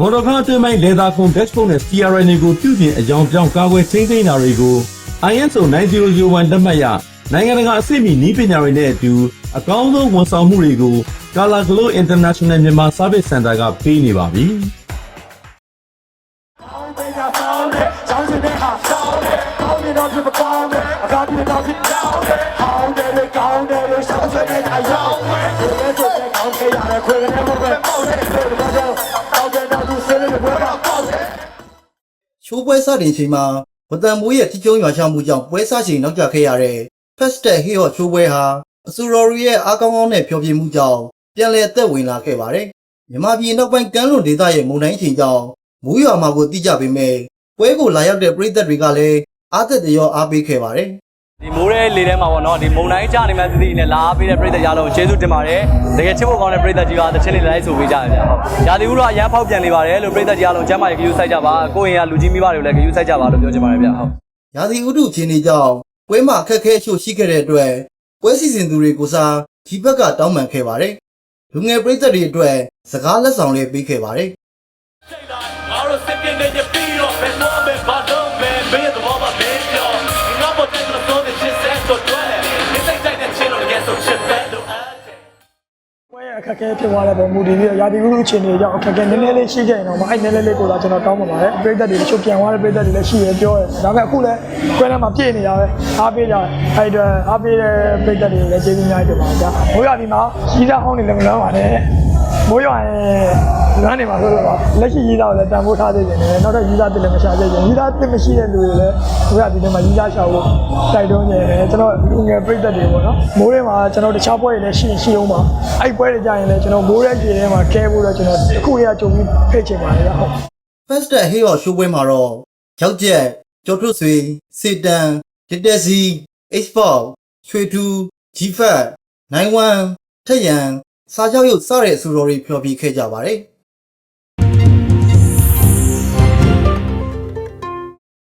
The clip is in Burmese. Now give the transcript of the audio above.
မော်တော်ကားအတွင်းပိုင်းလေသာခုံ dashboard နဲ့ CRN ကိုပြုပြင်အကြောင်းပြောင်းကာကွယ်ထိန်းသိမ်းတာတွေကို ISO 9001လက်မှတ်ရနိုင်ငံတကာအဆင့်မီနည်းပညာတွေနဲ့အတူအကောင်းဆုံးဝန်ဆောင်မှုတွေကို Color Glow International မြန်မာ Service Center ကပေးနေပါပြီ။ ပွဲတော့ပေါ့စေချိုးပွဲစတင်ချိန်မှာဝတန်မိုးရဲ့တိကျုံရွာချမှုကြောင့်ပွဲစားချိန်နောက်ကျခဲ့ရတဲ့ Festet Hero ချိုးပွဲဟာအဆူရော်ရီရဲ့အားကောင်းကောင်းနဲ့ဖျော်ဖြေမှုကြောင့်ပြန်လည်သက်ဝင်လာခဲ့ပါတယ်။မြမပြည်နောက်ပိုင်းကမ်းလွန်ဒေသရဲ့မုန်တိုင်းချိန်ကြောင့်မိုးရွာမှာကိုတိကျပေမဲ့ပွဲကိုလာရောက်တဲ့ပရိသတ်တွေကလည်းအားသက်တရောအားပေးခဲ့ပါတယ် ဒီမိုးရဲလေထဲမှာပေါ့နော်ဒီမုံတိုင်းကြနေမှသတိနဲ့လာအားပေးတဲ့ပြည်သက်ရလုံးကျေးဇူးတင်ပါတယ်တကယ်ချစ်ဖို့ကောင်းတဲ့ပြည်သက်ကြီးကတစ်ချင်းလေးလိုက်ဆိုပေးကြတယ်ဗျဟုတ်ရာသီဥတုအရန်ဖောက်ပြန်နေပါတယ်လို့ပြည်သက်ကြီးအလုံးကျမ်းမာရေးဂရုစိုက်ကြပါကိုယ့်ရင်ကလူကြီးမိဘတွေကိုလည်းဂရုစိုက်ကြပါလို့ပြောချင်ပါတယ်ဗျဟုတ်ရာသီဥတုအခြေအနေကြောင့်ပွဲမှာအခက်အခဲအချို့ရှိခဲ့တဲ့အတွက်ပွဲစီစဉ်သူတွေကိုစားဒီဘက်ကတောင်းပန်ခဲ့ပါတယ်။လူငယ်ပရိသတ်တွေအတွက်စကားလက်ဆောင်လေးပေးခဲ့ပါတယ်။ငါတို့စစ်ပြင်းနေကြပြီးတော့ဘယ်တော့မှမတော့မဲ အခက်အခဲဖြစ်သွားတဲ့ပုံမူတည်ပြီးတော့ရာသီဥတုအခြေအနေကြောင့်အခက်အခဲနည်းနည်းလေးရှိခဲ့ရင်တော့အဲ့နည်းနည်းလေးကိုသာကျွန်တော်တောင်းပန်ပါတယ်ပြည်သက်တွေတချို့ပြန်သွားတဲ့ပြည်သက်တွေလည်းရှိရပြောတယ်ဒါပေမဲ့အခုလည်းကွဲထဲမှာပြည့်နေတာပဲအားပေးကြတယ်အဲ့တော့အားပေးတဲ့ပြည်သက်တွေလည်းကျေးဇူးအများကြီးတင်ပါတယ်ဗျာမိုးရွာဒီမှာရှိသားဟောင်းနေလည်းမလွမ်းပါနဲ့ မိုးရွာရင်လွမ်းနေမှာဆိုတော့လက်ရှိရေးသားကိုလည်းတန်ဖိုးထားသေးတယ်နောက်တော့ရေးသားတင်လည်းမရှာသေးဘူးရေးသားတင်မရှိတဲ့လူတွေလည်းမိုးရွာဒီထဲမှာရေးသားရှာဖို့တိုက်တွန်းနေတယ်ကျွန်တော်လူငယ်ပြည်သက်တွေပေါ့နော်မိုးထဲမှာကျွန်တော်တခြားပွဲတွေလည်းရှိရင်ရှိအောင်ပါအဲ့ပွဲတွေကြရင်လည်းကျွန်တော်မိုးရဲပြေထဲမှာခဲဖို့တော့ကျွန်တော်အခုရကြုံပြီးဖိတ်ချင်ပါတယ်ဗျဟုတ် Festa Hero ရှိုးပွဲမှာတော့ရောက်ကျက်ကျော်ထွတ်ဆွေစေတန်တစ်တက်စီ X4 ရွှေထူ G-Fat 91ထက်ရန် စားကြောက်ရုပ်စတဲ့အစူတော်တွေဖျော်ဖြေခဲ့ကြပါတယ်